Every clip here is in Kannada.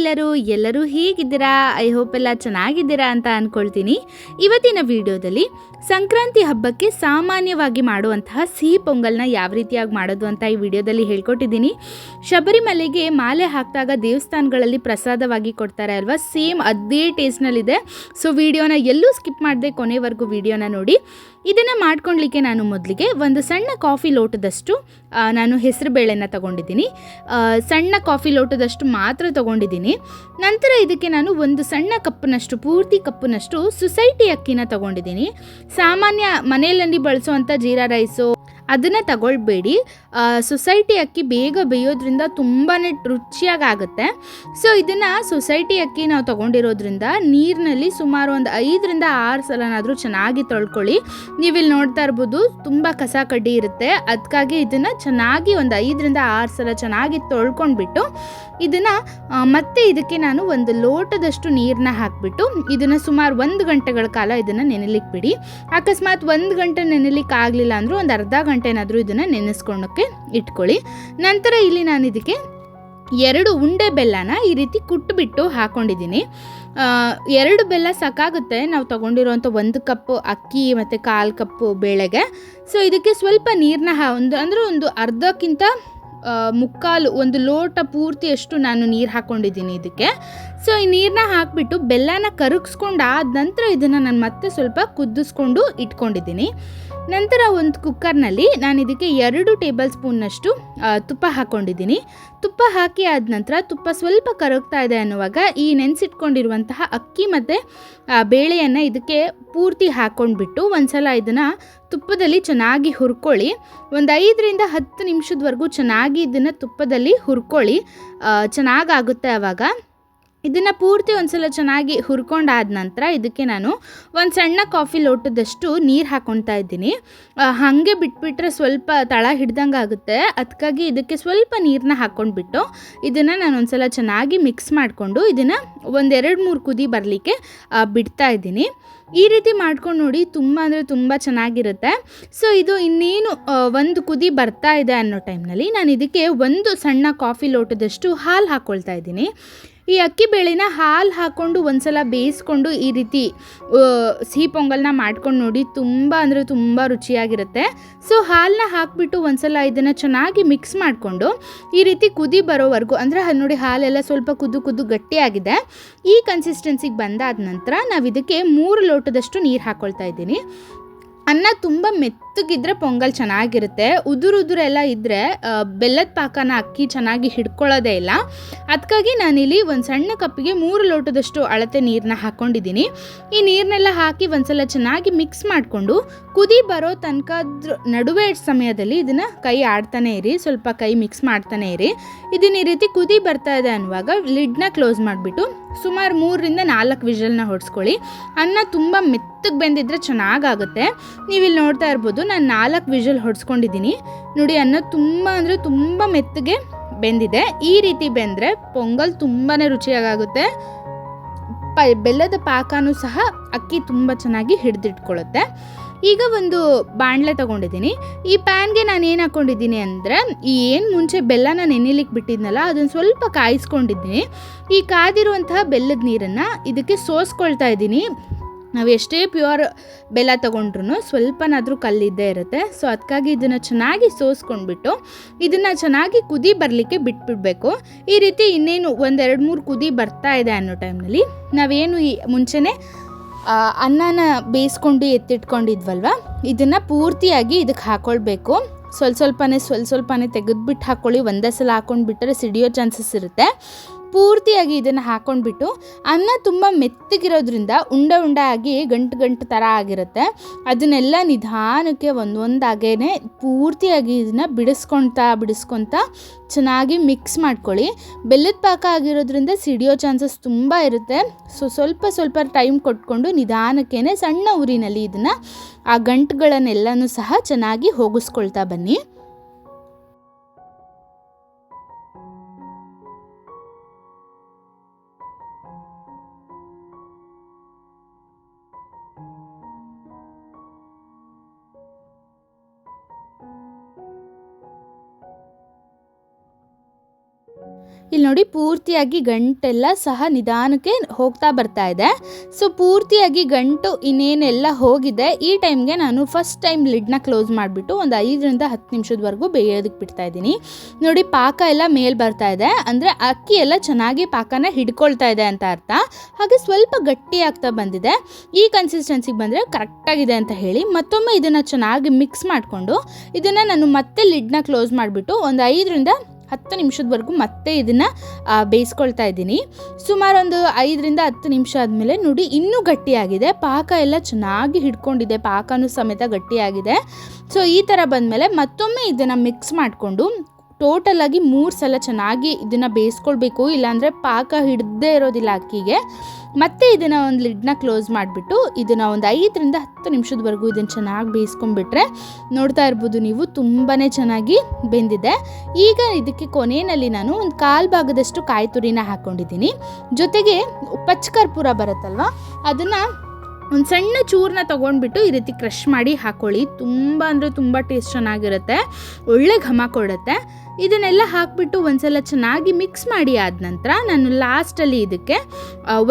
ಎಲ್ಲರೂ ಎಲ್ಲರೂ ಹೇಗಿದ್ದೀರಾ? ಐ ಹೋಪ್ ಎಲ್ಲ ಚೆನ್ನಾಗಿದ್ದೀರಾ ಅಂತ ಅಂದ್ಕೊಳ್ತೀನಿ ಇವತ್ತಿನ ವಿಡಿಯೋದಲ್ಲಿ ಸಂಕ್ರಾಂತಿ ಹಬ್ಬಕ್ಕೆ ಸಾಮಾನ್ಯವಾಗಿ ಮಾಡುವಂತಹ ಸಿಹಿ ಪೊಂಗಲ್ನ ಯಾವ ರೀತಿಯಾಗಿ ಮಾಡೋದು ಅಂತ ಈ ವಿಡಿಯೋದಲ್ಲಿ ಹೇಳ್ಕೊಟ್ಟಿದ್ದೀನಿ. ಶಬರಿಮಲೆಗೆ ಮಾಲೆ ಹಾಕಿದಾಗ ದೇವಸ್ಥಾನಗಳಲ್ಲಿ ಪ್ರಸಾದವಾಗಿ ಕೊಡ್ತಾರೆ ಅಲ್ವಾ? ಸೇಮ್ ಅದೇ ಟೇಸ್ಟ್ನಲ್ಲಿದೆ. ಸೊ, ವಿಡಿಯೋನ ಎಲ್ಲೂ ಸ್ಕಿಪ್ ಮಾಡದೆ ಕೊನೆವರೆಗೂ ವಿಡಿಯೋನ ನೋಡಿ. ಇದನ್ನು ಮಾಡ್ಕೊಳ್ಲಿಕ್ಕೆ ನಾನು ಮೊದಲಿಗೆ ಒಂದು ಸಣ್ಣ ಕಾಫಿ ಲೋಟದಷ್ಟು ನಾನು ಹೆಸರು ಬೇಳೆನ ತಗೊಂಡಿದ್ದೀನಿ. ಸಣ್ಣ ಕಾಫಿ ಲೋಟದಷ್ಟು ಮಾತ್ರ ತಗೊಂಡಿದ್ದೀನಿ. ನಂತರ ಇದಕ್ಕೆ ನಾನು ಒಂದು ಸಣ್ಣ ಕಪ್ಪಿನಷ್ಟು, ಪೂರ್ತಿ ಕಪ್ಪಿನಷ್ಟು ಸೊಸೈಟಿ ಅಕ್ಕಿನ ತಗೊಂಡಿದ್ದೀನಿ. ಸಾಮಾನ್ಯ ಮನೆಯಲ್ಲಿ ಬಳಸುವಂಥ ಜೀರಾ ರೈಸು ಅದನ್ನು ತಗೊಳ್ಬೇಡಿ. ಸೊಸೈಟಿ ಅಕ್ಕಿ ಬೇಗ ಬೇಯೋದ್ರಿಂದ ತುಂಬಾ ರುಚಿಯಾಗಿ ಆಗುತ್ತೆ. ಸೊ ಇದನ್ನು ಸೊಸೈಟಿ ಅಕ್ಕಿ ನಾವು ತಗೊಂಡಿರೋದ್ರಿಂದ ನೀರಿನಲ್ಲಿ ಸುಮಾರು ಒಂದು ಐದರಿಂದ ಆರು ಸಲನಾದರೂ ಚೆನ್ನಾಗಿ ತೊಳ್ಕೊಳ್ಳಿ. ನೀವಿಲ್ಲಿ ನೋಡ್ತಾ ಇರ್ಬೋದು ತುಂಬ ಕಸ ಕಡ್ಡಿ ಇರುತ್ತೆ. ಅದಕ್ಕಾಗಿ ಇದನ್ನು ಚೆನ್ನಾಗಿ ಒಂದು ಐದರಿಂದ ಆರು ಸಲ ಚೆನ್ನಾಗಿ ತೊಳ್ಕೊಂಡ್ಬಿಟ್ಟು ಇದನ್ನು ಮತ್ತೆ ಇದಕ್ಕೆ ನಾನು ಒಂದು ಲೋಟದಷ್ಟು ನೀರನ್ನ ಹಾಕಿಬಿಟ್ಟು ಇದನ್ನು ಸುಮಾರು ಒಂದು ಗಂಟೆಗಳ ಕಾಲ ಇದನ್ನು ನೆನೆಲಿಕ್ಕೆ ಬಿಡಿ ಅಕಸ್ಮಾತ್ ಒಂದು ಗಂಟೆ ನೆನೆಲಿಕ್ಕೆ ಆಗಲಿಲ್ಲ ಅಂದರೂ ಒಂದು ಅರ್ಧ ಗಂಟೆನಾದರೂ ಇದನ್ನು ನೆನೆಸ್ಕೊಳ್ಳೋಕ್ಕೆ ಇಟ್ಕೊಳ್ಳಿ. ನಂತರ ಇಲ್ಲಿ ನಾನು ಇದಕ್ಕೆ ಎರಡು ಉಂಡೆ ಬೆಲ್ಲನ ಈ ರೀತಿ ಕುಟ್ಬಿಟ್ಟು ಹಾಕೊಂಡಿದ್ದೀನಿ. ಆ, ಎರಡು ಬೆಲ್ಲ ಸಾಕಾಗುತ್ತೆ. ನಾವು ತಗೊಂಡಿರೋಂಥ ಒಂದು ಕಪ್ ಅಕ್ಕಿ ಮತ್ತು ಕಾಲು ಕಪ್ಪು ಬೇಳೆಗೆ. ಸೊ ಇದಕ್ಕೆ ಸ್ವಲ್ಪ ನೀರನ್ನ ಹಾ ಒಂದು ಅಂದರೆ ಒಂದು ಅರ್ಧಕ್ಕಿಂತ ಮುಕ್ಕಾಲು ಒಂದು ಲೋಟ ಪೂರ್ತಿಯಷ್ಟು ನಾನು ನೀರು ಹಾಕ್ಕೊಂಡಿದ್ದೀನಿ ಇದಕ್ಕೆ. ಸೊ ಈ ನೀರನ್ನ ಹಾಕಿಬಿಟ್ಟು ಬೆಲ್ಲನ ಕರಗಿಸ್ಕೊಂಡು ಆದ ನಂತರ ಇದನ್ನು ನಾನು ಮತ್ತೆ ಸ್ವಲ್ಪ ಕುದಿಸ್ಕೊಂಡು ಇಟ್ಕೊಂಡಿದ್ದೀನಿ. ನಂತರ ಒಂದು ಕುಕ್ಕರ್ನಲ್ಲಿ ನಾನು ಇದಕ್ಕೆ ಎರಡು ಟೇಬಲ್ ಸ್ಪೂನ್ನಷ್ಟು ತುಪ್ಪ ಹಾಕ್ಕೊಂಡಿದ್ದೀನಿ ತುಪ್ಪ ಹಾಕಿ ಆದ ನಂತರ ತುಪ್ಪ ಸ್ವಲ್ಪ ಕರಗ್ತಾ ಇದೆ ಅನ್ನುವಾಗ ಈ ನೆನೆಸಿಟ್ಕೊಂಡಿರುವಂತಹ ಅಕ್ಕಿ ಮತ್ತು ಬೇಳೆಯನ್ನು ಇದಕ್ಕೆ ಪೂರ್ತಿ ಹಾಕ್ಕೊಂಡ್ಬಿಟ್ಟು ಒಂದ್ಸಲ ಇದನ್ನು ತುಪ್ಪದಲ್ಲಿ ಚೆನ್ನಾಗಿ ಹುರ್ಕೊಳ್ಳಿ. ಒಂದು ಐದರಿಂದ ಹತ್ತು ನಿಮಿಷದವರೆಗೂ ಚೆನ್ನಾಗಿ ಇದನ್ನು ತುಪ್ಪದಲ್ಲಿ ಹುರ್ಕೊಳ್ಳಿ. ಚೆನ್ನಾಗಾಗುತ್ತೆ ಆವಾಗ ಇದನ್ನು ಪೂರ್ತಿ ಒಂದ್ಸಲ ಚೆನ್ನಾಗಿ ಹುರ್ಕೊಂಡಾದ ನಂತರ ಇದಕ್ಕೆ ನಾನು ಒಂದು ಸಣ್ಣ ಕಾಫಿ ಲೋಟದಷ್ಟು ನೀರು ಹಾಕ್ಕೊಳ್ತಾ ಇದ್ದೀನಿ. ಹಾಗೆ ಬಿಟ್ಬಿಟ್ರೆ ಸ್ವಲ್ಪ ತಳ ಹಿಡ್ದಂಗೆ ಆಗುತ್ತೆ. ಅದಕ್ಕಾಗಿ ಇದಕ್ಕೆ ಸ್ವಲ್ಪ ನೀರನ್ನ ಹಾಕ್ಕೊಂಡ್ಬಿಟ್ಟು ಇದನ್ನು ನಾನು ಒಂದ್ಸಲ ಚೆನ್ನಾಗಿ ಮಿಕ್ಸ್ ಮಾಡಿಕೊಂಡು ಇದನ್ನು ಒಂದೆರಡು ಮೂರು ಕುದಿ ಬರಲಿಕ್ಕೆ ಬಿಡ್ತಾ ಇದ್ದೀನಿ. ಈ ರೀತಿ ಮಾಡ್ಕೊಂಡು ನೋಡಿ ತುಂಬ ಅಂದರೆ ತುಂಬ ಚೆನ್ನಾಗಿರುತ್ತೆ. ಸೊ, ಇದು ಇನ್ನೇನು ಒಂದು ಕುದಿ ಬರ್ತಾ ಇದೆ ಅನ್ನೋ ಟೈಮ್ನಲ್ಲಿ ನಾನು ಇದಕ್ಕೆ ಒಂದು ಸಣ್ಣ ಕಾಫಿ ಲೋಟದಷ್ಟು ಹಾಲು ಹಾಕ್ಕೊಳ್ತಾ ಇದ್ದೀನಿ. ಈ ಅಕ್ಕಿ ಬೇಳೆನ ಹಾಲು ಹಾಕ್ಕೊಂಡು ಒಂದ್ಸಲ ಬೇಯಿಸ್ಕೊಂಡು ಈ ರೀತಿ ಸಿಹಿ ಪೊಂಗಲ್ನ ಮಾಡ್ಕೊಂಡು ನೋಡಿ ತುಂಬ ಅಂದರೆ ತುಂಬ ರುಚಿಯಾಗಿರುತ್ತೆ. ಸೊ ಹಾಲನ್ನ ಹಾಕಿಬಿಟ್ಟು ಒಂದ್ಸಲ ಇದನ್ನು ಚೆನ್ನಾಗಿ ಮಿಕ್ಸ್ ಮಾಡಿಕೊಂಡು ಈ ರೀತಿ ಕುದಿ ಬರೋವರೆಗೂ, ಅಂದರೆ ನೋಡಿ ಹಾಲೆಲ್ಲ ಸ್ವಲ್ಪ ಕುದ್ದು ಕುದ್ದು ಗಟ್ಟಿಯಾಗಿದೆ. ಈ ಕನ್ಸಿಸ್ಟೆನ್ಸಿಗೆ ಬಂದಾದ ನಂತರ ನಾವು ಇದಕ್ಕೆ ಮೂರು ಲೋಟದಷ್ಟು ನೀರು ಹಾಕ್ಕೊಳ್ತಾ ಇದ್ದೀನಿ. ಅನ್ನ ತುಂಬ ಮೆತ್ತಗಿದ್ರೆ ಪೊಂಗಲ್ ಚೆನ್ನಾಗಿರುತ್ತೆ. ಉದುರು ಉದುರೆಲ್ಲ ಇದ್ದರೆ ಬೆಲ್ಲದ ಪಾಕನ ಅಕ್ಕಿ ಚೆನ್ನಾಗಿ ಹಿಡ್ಕೊಳ್ಳೋದೇ ಇಲ್ಲ. ಅದಕ್ಕಾಗಿ ನಾನಿಲ್ಲಿ ಒಂದು ಸಣ್ಣ ಕಪ್ಪಿಗೆ ಮೂರು ಲೋಟದಷ್ಟು ಅಳತೆ ನೀರನ್ನ ಹಾಕ್ಕೊಂಡಿದ್ದೀನಿ ಈ ನೀರನ್ನೆಲ್ಲ ಹಾಕಿ ಒಂದ್ಸಲ ಚೆನ್ನಾಗಿ ಮಿಕ್ಸ್ ಮಾಡಿಕೊಂಡು, ಕುದಿ ಬರೋ ತನಕ ನಡುವೆ ಸಮಯದಲ್ಲಿ ಇದನ್ನು ಕೈ ಆಡ್ತಾನೆ ಇರಿ, ಸ್ವಲ್ಪ ಕೈ ಮಿಕ್ಸ್ ಮಾಡ್ತಾನೆ ಇರಿ. ಇದನ್ನ ಈ ರೀತಿ ಕುದಿ ಬರ್ತಾ ಇದೆ ಅನ್ನುವಾಗ ಲಿಡ್ನ ಕ್ಲೋಸ್ ಮಾಡಿಬಿಟ್ಟು ಸುಮಾರು ಮೂರರಿಂದ ನಾಲ್ಕು ವಿಷಲ್ನ ಹೊಡ್ಸ್ಕೊಳ್ಳಿ. ಅನ್ನ ತುಂಬ ಮೆತ್ತಗೆ ಬೆಂದಿದ್ರೆ ಚೆನ್ನಾಗಾಗುತ್ತೆ. ನೀವಿಲ್ಲಿ ನೋಡ್ತಾ ಇರ್ಬೋದು ನಾನು ನಾಲ್ಕು ವಿಷಲ್ ಹೊಡ್ಸ್ಕೊಂಡಿದ್ದೀನಿ ನೋಡಿ ಅನ್ನ ತುಂಬ ಅಂದರೆ ತುಂಬ ಮೆತ್ತಗೆ ಬೆಂದಿದೆ. ಈ ರೀತಿ ಬೆಂದರೆ ಪೊಂಗಲ್ ತುಂಬಾ ರುಚಿಯಾಗುತ್ತೆ ಪ, ಬೆಲ್ಲದ ಪಾಕನೂ ಸಹ ಅಕ್ಕಿ ತುಂಬ ಚೆನ್ನಾಗಿ ಹಿಡಿದಿಟ್ಕೊಳ್ಳುತ್ತೆ ಈಗ ಒಂದು ಬಾಣಲೆ ತಗೊಂಡಿದ್ದೀನಿ ಈ ಪ್ಯಾನ್ಗೆ ನಾನು ಏನು ಹಾಕ್ಕೊಂಡಿದ್ದೀನಿ ಅಂದರೆ, ಈ ಏನು ಮುಂಚೆ ಬೆಲ್ಲನ ನೆನೆಲಿಕ್ಕೆ ಬಿಟ್ಟಿದ್ನಲ್ಲ ಅದನ್ನು ಸ್ವಲ್ಪ ಕಾಯಿಸ್ಕೊಂಡಿದ್ದೀನಿ ಈ ಕಾದಿರುವಂತಹ ಬೆಲ್ಲದ ನೀರನ್ನು ಇದಕ್ಕೆ ಸೋಸ್ಕೊಳ್ತಾ ಇದ್ದೀನಿ ನಾವು ಎಷ್ಟೇ ಪ್ಯೂರ್ ಬೆಲ್ಲ ತೊಗೊಂಡ್ರು ಸ್ವಲ್ಪನಾದರೂ ಕಲ್ಲಿದ್ದೇ ಇರುತ್ತೆ. ಸೊ ಅದಕ್ಕಾಗಿ ಇದನ್ನು ಚೆನ್ನಾಗಿ ಸೋಸ್ಕೊಂಡ್ಬಿಟ್ಟು ಇದನ್ನು ಚೆನ್ನಾಗಿ ಕುದಿ ಬರಲಿಕ್ಕೆ ಬಿಟ್ಬಿಡಬೇಕು. ಈ ರೀತಿ ಇನ್ನೇನು ಒಂದೆರಡು ಮೂರು ಕುದಿ ಬರ್ತಾ ಇದೆ ಅನ್ನೋ ಟೈಮ್ನಲ್ಲಿ ನಾವೇನು ಈ ಮುಂಚೆನೇ ಅನ್ನನ ಬೇಯಿಸ್ಕೊಂಡು ಎತ್ತಿಟ್ಕೊಂಡಿದ್ವಲ್ವ? ಇದನ್ನು ಪೂರ್ತಿಯಾಗಿ ಇದಕ್ಕೆ ಹಾಕ್ಕೊಳ್ಬೇಕು ಸ್ವಲ್ಪ ಸ್ವಲ್ಪನೇ ಸ್ವಲ್ಪ ಸ್ವಲ್ಪನೇ ತೆಗೆದುಬಿಟ್ಟು ಹಾಕ್ಕೊಳ್ಳಿ ಒಂದೇ ಸಲ ಹಾಕ್ಕೊಂಡು ಬಿಟ್ಟರೆ ಸಿಡಿಯೋ ಚಾನ್ಸಸ್ ಇರುತ್ತೆ. ಪೂರ್ತಿಯಾಗಿ ಇದನ್ನು ಹಾಕ್ಕೊಂಡ್ಬಿಟ್ಟು ಅನ್ನ ತುಂಬ ಮೆತ್ತಗಿರೋದ್ರಿಂದ ಉಂಡೆ ಉಂಡೆ ಆಗಿ ಗಂಟು ಗಂಟು ಥರ ಆಗಿರುತ್ತೆ. ಅದನ್ನೆಲ್ಲ ನಿಧಾನಕ್ಕೆ ಒಂದೊಂದಾಗೇ ಪೂರ್ತಿಯಾಗಿ ಇದನ್ನು ಬಿಡಿಸ್ಕೊಳ್ತಾ ಬಿಡಿಸ್ಕೊಳ್ತಾ ಚೆನ್ನಾಗಿ ಮಿಕ್ಸ್ ಮಾಡ್ಕೊಳ್ಳಿ. ಬೆಲ್ಲದ ಪಾಕ ಆಗಿರೋದ್ರಿಂದ ಸಿಡಿಯೋ ಚಾನ್ಸಸ್ ತುಂಬ ಇರುತ್ತೆ. ಸೊ ಸ್ವಲ್ಪ ಸ್ವಲ್ಪ ಟೈಮ್ ಕೊಟ್ಕೊಂಡು ನಿಧಾನಕ್ಕೇ ಸಣ್ಣ ಊರಿನಲ್ಲಿ ಇದನ್ನು ಆ ಗಂಟುಗಳನ್ನೆಲ್ಲನೂ ಸಹ ಚೆನ್ನಾಗಿ ಹೋಗಿಸ್ಕೊಳ್ತಾ ಬನ್ನಿ. ಇಲ್ಲಿ ನೋಡಿ ಪೂರ್ತಿಯಾಗಿ ಗಂಟೆಲ್ಲ ಸಹ ನಿಧಾನಕ್ಕೆ ಹೋಗ್ತಾ ಬರ್ತಾ ಇದೆ. ಸೊ ಪೂರ್ತಿಯಾಗಿ ಗಂಟು ಇನ್ನೇನೆಲ್ಲ ಹೋಗಿದೆ. ಈ ಟೈಮ್ಗೆ ನಾನು ಫಸ್ಟ್ ಟೈಮ್ ಲಿಡ್ನ ಕ್ಲೋಸ್ ಮಾಡಿಬಿಟ್ಟು ಒಂದು ಐದರಿಂದ ಹತ್ತು ನಿಮಿಷದವರೆಗೂ ಬೇಯೋದಕ್ಕೆ ಬಿಡ್ತಾ ಇದ್ದೀನಿ. ನೋಡಿ, ಪಾಕ ಎಲ್ಲ ಮೇಲ್ ಬರ್ತಾ ಇದೆ. ಅಂದರೆ ಅಕ್ಕಿ ಎಲ್ಲ ಚೆನ್ನಾಗಿ ಪಾಕನ ಹಿಡ್ಕೊಳ್ತಾ ಇದೆ ಅಂತ ಅರ್ಥ. ಹಾಗೆ ಸ್ವಲ್ಪ ಗಟ್ಟಿ ಆಗ್ತಾ ಬಂದಿದೆ. ಈ ಕನ್ಸಿಸ್ಟೆನ್ಸಿಗೆ ಬಂದರೆ ಕರೆಕ್ಟಾಗಿದೆ ಅಂತ ಹೇಳಿ ಮತ್ತೊಮ್ಮೆ ಇದನ್ನು ಚೆನ್ನಾಗಿ ಮಿಕ್ಸ್ ಮಾಡಿಕೊಂಡು ಇದನ್ನು ನಾನು ಮತ್ತೆ ಲಿಡ್ನ ಕ್ಲೋಸ್ ಮಾಡಿಬಿಟ್ಟು ಒಂದು ಐದರಿಂದ ಹತ್ತು ನಿಮಿಷದವರೆಗೂ ಮತ್ತೆ ಇದನ್ನು ಬೇಯಿಸ್ಕೊಳ್ತಾ ಇದ್ದೀನಿ. ಸುಮಾರು ಒಂದು ಐದರಿಂದ ಹತ್ತು ನಿಮಿಷ ಆದಮೇಲೆ ನೋಡಿ, ಇನ್ನೂ ಗಟ್ಟಿಯಾಗಿದೆ. ಪಾಕ ಎಲ್ಲ ಚೆನ್ನಾಗಿ ಹಿಡ್ಕೊಂಡಿದೆ. ಪಾಕನೂ ಸಮೇತ ಗಟ್ಟಿಯಾಗಿದೆ. ಸೊ ಈ ಥರ ಬಂದಮೇಲೆ ಮತ್ತೊಮ್ಮೆ ಇದನ್ನು ಮಿಕ್ಸ್ ಮಾಡಿಕೊಂಡು ಟೋಟಲಾಗಿ ಮೂರು ಸಲ ಚೆನ್ನಾಗಿ ಇದನ್ನು ಬೇಯಿಸ್ಕೊಳ್ಬೇಕು, ಇಲ್ಲಾಂದರೆ ಪಾಕ ಹಿಡ್ದೇ ಇರೋದಿಲ್ಲ ಅಕ್ಕಿಗೆ. ಮತ್ತೆ ಇದನ್ನು ಒಂದು ಲಿಡ್ನ ಕ್ಲೋಸ್ ಮಾಡಿಬಿಟ್ಟು ಇದನ್ನು ಒಂದು ಐದರಿಂದ ಹತ್ತು ನಿಮಿಷದವರೆಗೂ ಇದನ್ನು ಚೆನ್ನಾಗಿ ಬೇಯಿಸ್ಕೊಂಡ್ಬಿಟ್ರೆ ನೋಡ್ತಾ ಇರ್ಬೋದು ನೀವು ತುಂಬಾ ಚೆನ್ನಾಗಿ ಬೆಂದಿದೆ. ಈಗ ಇದಕ್ಕೆ ಕೊನೆಯಲ್ಲಿ ನಾನು ಒಂದು ಕಾಲು ಭಾಗದಷ್ಟು ಕಾಯಿ ತುರಿನ ಹಾಕ್ಕೊಂಡಿದ್ದೀನಿ ಜೊತೆಗೆ ಪಚ್ಚಕರ್ಪೂರ ಬರುತ್ತಲ್ವ, ಅದನ್ನು ಒಂದು ಸಣ್ಣ ಚೂರನ್ನ ತೊಗೊಂಡ್ಬಿಟ್ಟು ಈ ರೀತಿ ಕ್ರಷ್ ಮಾಡಿ ಹಾಕ್ಕೊಳ್ಳಿ ತುಂಬ ಅಂದರೆ ತುಂಬ ಟೇಸ್ಟ್ ಚೆನ್ನಾಗಿರುತ್ತೆ. ಒಳ್ಳೆ ಘಮ ಕೊಡುತ್ತೆ. ಇದನ್ನೆಲ್ಲ ಹಾಕಿಬಿಟ್ಟು ಒಂದ್ಸಲ ಚೆನ್ನಾಗಿ ಮಿಕ್ಸ್ ಮಾಡಿ ಆದ ನಂತರ ನಾನು ಲಾಸ್ಟಲ್ಲಿ ಇದಕ್ಕೆ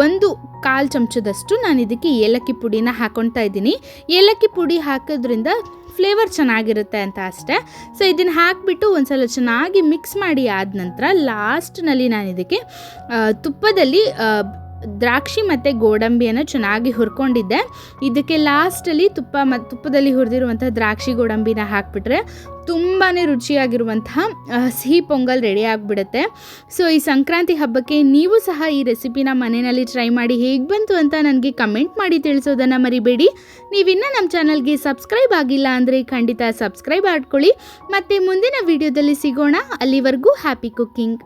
ಒಂದು ಕಾಲು ಚಮಚದಷ್ಟು ನಾನು ಇದಕ್ಕೆ ಏಲಕ್ಕಿ ಪುಡಿನ ಹಾಕ್ಕೊಳ್ತಾ ಇದ್ದೀನಿ. ಏಲಕ್ಕಿ ಪುಡಿ ಹಾಕೋದ್ರಿಂದ ಫ್ಲೇವರ್ ಚೆನ್ನಾಗಿರುತ್ತೆ ಅಂತ ಅಷ್ಟೇ. ಸೊ ಇದನ್ನು ಹಾಕಿಬಿಟ್ಟು ಒಂದ್ಸಲ ಚೆನ್ನಾಗಿ ಮಿಕ್ಸ್ ಮಾಡಿ ಆದ ನಂತರ ಲಾಸ್ಟ್ನಲ್ಲಿ ನಾನು ಇದಕ್ಕೆ ತುಪ್ಪದಲ್ಲಿ ದ್ರಾಕ್ಷಿ ಮತ್ತು ಗೋಡಂಬಿಯನ್ನು ಚೆನ್ನಾಗಿ ಹುರ್ಕೊಂಡಿದ್ದೆ. ಇದಕ್ಕೆ ಲಾಸ್ಟಲ್ಲಿ ತುಪ್ಪ ಮತ್ತು ತುಪ್ಪದಲ್ಲಿ ಹುರಿದಿರುವಂಥ ದ್ರಾಕ್ಷಿ ಗೋಡಂಬಿನ ಹಾಕಿಬಿಟ್ರೆ ತುಂಬಾ ರುಚಿಯಾಗಿರುವಂತಹ ಸಿಹಿ ಪೊಂಗಲ್ ರೆಡಿ ಆಗಿಬಿಡುತ್ತೆ. ಸೊ ಈ ಸಂಕ್ರಾಂತಿ ಹಬ್ಬಕ್ಕೆ ನೀವು ಸಹ ಈ ರೆಸಿಪಿನ ಮನೆಯಲ್ಲಿ ಟ್ರೈ ಮಾಡಿ ಹೇಗೆ ಬಂತು ಅಂತ ನನಗೆ ಕಮೆಂಟ್ ಮಾಡಿ ತಿಳಿಸೋದನ್ನು ಮರಿಬೇಡಿ. ನೀವಿನ್ನೂ ನಮ್ಮ ಚಾನಲ್ಗೆ ಸಬ್ಸ್ಕ್ರೈಬ್ ಆಗಿಲ್ಲ ಅಂದರೆ ಖಂಡಿತ ಸಬ್ಸ್ಕ್ರೈಬ್ ಮಾಡ್ಕೊಳ್ಳಿ. ಮತ್ತು ಮುಂದಿನ ವಿಡಿಯೋದಲ್ಲಿ ಸಿಗೋಣ. ಅಲ್ಲಿವರೆಗೂ ಹ್ಯಾಪಿ ಕುಕ್ಕಿಂಗ್